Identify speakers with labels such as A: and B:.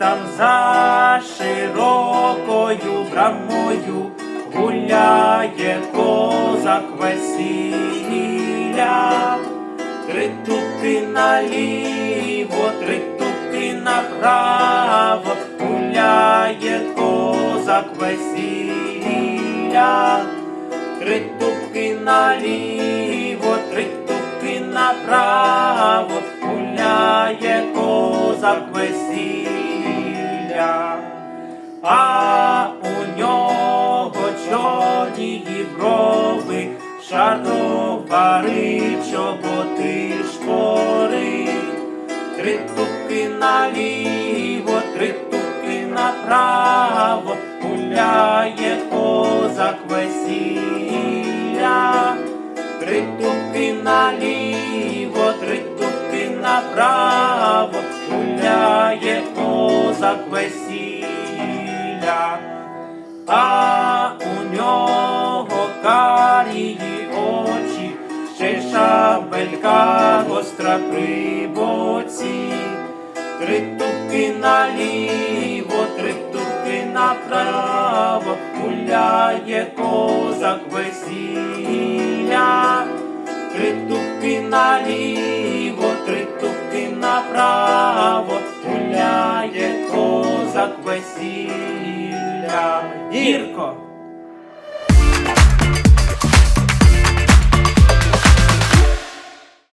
A: там за широкою брамою гуляє козак весілля, три туки наліво, три туки направо, гуляє козак весілля, три туки наліво, три туки направо, гуляє козак весілля. Шаровари, чоботи, шпори. Три туки наліво, три туки направо, гуляє козак весілля. Три туки наліво, три туки направо, гуляє козак весілля. А у нього карії Велька гостра при боці, три тупки наліво, три тупки направо, гуляє козак весілля, три тупки наліво, три тупки направо, гуляє козак весілля. Гірко!